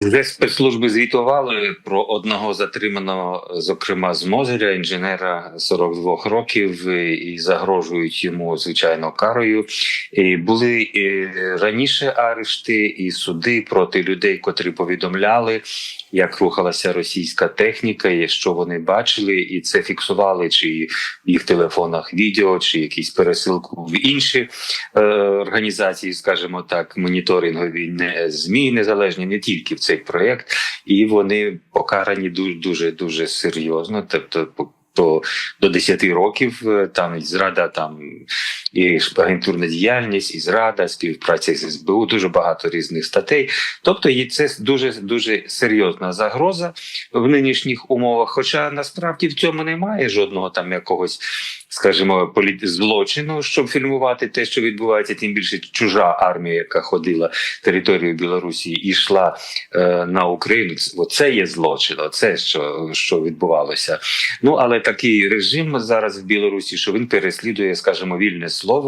Вже спецслужби звітували про одного затриманого, зокрема з Мозиря, інженера 42 років, і- загрожують йому звичайно карою. І були і раніше арешти і суди проти людей, котрі повідомляли, як рухалася російська техніка, і що вони бачили, і це фіксували чи в їх телефонах відео, чи якісь пересилку в інші е, організації, скажімо так, моніторингові не змі незалежні, не тільки в цей проєкт, і вони покарані дуже дуже дуже серйозно. Тобто, то до 10 років е, там зрада, там і агентурна діяльність, і зрада, співпраця з СБУ, дуже багато різних статей. Тобто, і це дуже дуже серйозна загроза в нинішніх умовах. Хоча насправді в цьому немає жодного там якогось, скажімо, політ... злочину, щоб фільмувати те, що відбувається, тим більше чужа армія, яка ходила територію Білорусі і йшла е, на Україну. Оце є злочин, оце що, що відбувалося. Ну такий режим зараз в Білорусі, що він переслідує, скажімо, вільне слово.